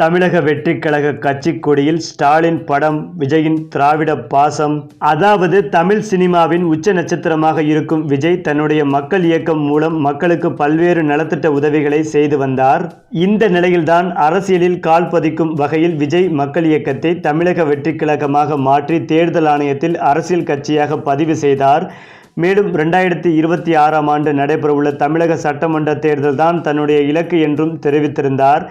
தமிழக வெற்றிக்கழக கட்சி கொடியில் ஸ்டாலின் படம் விஜயின் திராவிட பாசம். அதாவது தமிழ் சினிமாவின் உச்ச நட்சத்திரமாக இருக்கும் விஜய் தன்னுடைய மக்கள் இயக்கம் மூலம் மக்களுக்கு பல்வேறு நலத்திட்ட உதவிகளை செய்து வந்தார். இந்த நிலையில்தான் அரசியலில் கால் பதிக்கும் வகையில் விஜய் மக்கள் இயக்கத்தை தமிழக வெற்றிக்கழகமாக மாற்றி தேர்தல் ஆணையத்தில் அரசியல் கட்சியாக பதிவு செய்தார். மேலும் ரெண்டாயிரத்தி இருபத்தி ஆறாம் ஆண்டு நடைபெறவுள்ள தமிழக சட்டமன்ற தேர்தல் தான் தன்னுடைய இலக்கு என்றும் தெரிவித்திருந்தார்.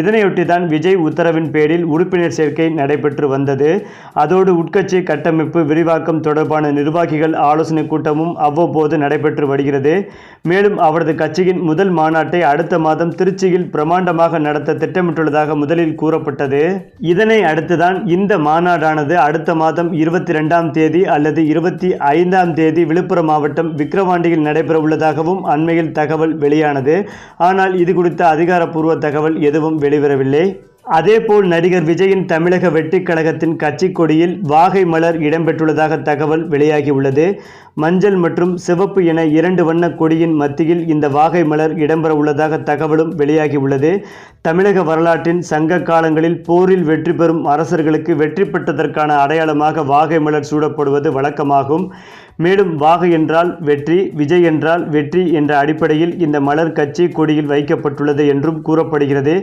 இதனையொட்டி தான் விஜய் உத்தரவின் பேரில் உறுப்பினர் சேர்க்கை நடைபெற்று வந்தது. அதோடு உட்கட்சி கட்டமைப்பு விரிவாக்கம் தொடர்பான நிர்வாகிகள் ஆலோசனை கூட்டமும் அவ்வப்போது நடைபெற்று வருகிறது. மேலும் அவரது கட்சியின் முதல் மாநாட்டை அடுத்த மாதம் திருச்சியில் பிரமாண்டமாக நடத்த திட்டமிட்டுள்ளதாக முதலில் கூறப்பட்டது. இதனை அடுத்துதான் இந்த மாநாடானது அடுத்த மாதம் இருபத்தி ரெண்டாம் தேதி அல்லது இருபத்தி ஐந்தாம் தேதி விழுப்புரம் மாவட்டம் விக்கிரவாண்டியில் நடைபெற உள்ளதாகவும் அண்மையில் தகவல் வெளியானது. ஆனால் இது குறித்த அதிகாரப்பூர்வ தகவல் எதுவும் வெளிவரவில்லை. அதேபோல் நடிகர் விஜயின் தமிழக வெட்டிக் கழகத்தின் கட்சி கொடியில் வாகை மலர் இடம்பெற்றுள்ளதாக தகவல் வெளியாகியுள்ளது. மஞ்சள் மற்றும் சிவப்பு என இரண்டு வண்ண கொடியின் மத்தியில் இந்த வாகை மலர் இடம்பெற உள்ளதாக தகவலும் வெளியாகியுள்ளது. தமிழக வரலாற்றின் சங்க காலங்களில் போரில் வெற்றி பெறும் அரசர்களுக்கு வெற்றி பெற்றதற்கான அடையாளமாக வாகை மலர் சூடப்படுவது வழக்கமாகும். மேலும் வாகை என்றால் வெற்றி விஜய் என்றால் வெற்றி என்ற அடிப்படையில் இந்த மலர் கட்சி கொடியில் வைக்கப்பட்டுள்ளது என்றும் கூறப்படுகிறது.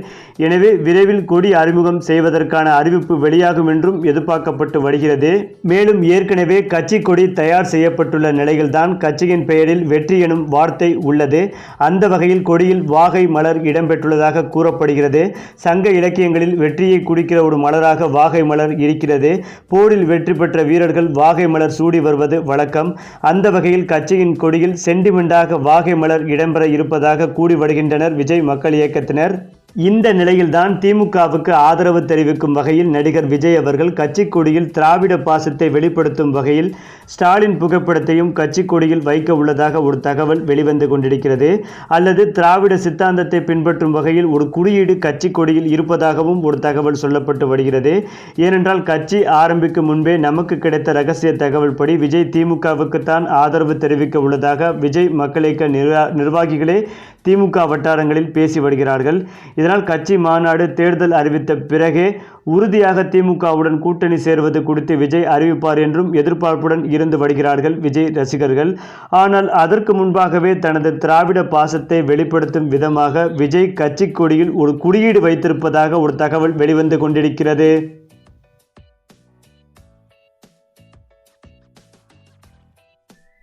எனவே விரைவில் கொடி அறிமுகம் செய்வதற்கான அறிவிப்பு வெளியாகும் என்றும் எதிர்பார்க்கப்பட்டு வருகிறது. மேலும் ஏற்கனவே கட்சி கொடி தயார் செய்யப்பட்டுள்ள நிலையில்தான் கட்சியின் பெயரில் வெற்றி எனும் வார்த்தை உள்ளது. அந்த வகையில் கொடியில் வாகை மலர் இடம்பெற்றுள்ளதாக கூறப்படுகிறது. சங்க இலக்கியங்களில் வெற்றியை குடிக்கிற ஒரு மலராக வாகை மலர் இருக்கிறது. போரில் வெற்றி பெற்ற வீரர்கள் வாகை மலர் சூடி வருவது வழக்கம். அந்த வகையில் கட்சியின் கொடியில் சென்டிமெண்டாக வாகை மலர் இடம்பெற இருப்பதாக கூடி வருகின்றனர் விஜய் மக்கள் இயக்கத்தினர். இந்த நிலையில்தான் திமுகவுக்கு ஆதரவு தெரிவிக்கும் வகையில் நடிகர் விஜய் அவர்கள் கட்சி கொடியில் திராவிட பாசத்தை வெளிப்படுத்தும் வகையில் ஸ்டாலின் புகைப்படத்தையும் கட்சி கொடியில் வைக்க உள்ளதாக ஒரு தகவல் வெளிவந்து கொண்டிருக்கிறது. அல்லது திராவிட சித்தாந்தத்தை பின்பற்றும் வகையில் ஒரு குறியீடு கட்சி கொடியில் இருப்பதாகவும் ஒரு தகவல் சொல்லப்பட்டு வருகிறது. ஏனென்றால் கட்சி ஆரம்பிக்கும் முன்பே நமக்கு கிடைத்த ரகசிய தகவல் படி விஜய் திமுகவுக்குத்தான் ஆதரவு தெரிவிக்க உள்ளதாக விஜய் மக்கள் இயக்க நிர்வா நிர்வாகிகளே திமுக வட்டாரங்களில் பேசி வருகிறார்கள். இதனால் கட்சி மாநாடு தேர்தல் அறிவித்த பிறகே உறுதியாக திமுகவுடன் கூட்டணி சேர்வது குறித்து விஜய் அறிவிப்பார் என்றும் எதிர்பார்ப்புடன் இருந்து வருகிறார்கள் விஜய் ரசிகர்கள். ஆனால் அதற்கு முன்பாகவே தனது திராவிட பாசத்தை வெளிப்படுத்தும் விதமாக விஜய் கட்சி கொடியில் ஒரு குறியீடு வைத்திருப்பதாக ஒரு தகவல் வெளிவந்து கொண்டிருக்கிறது.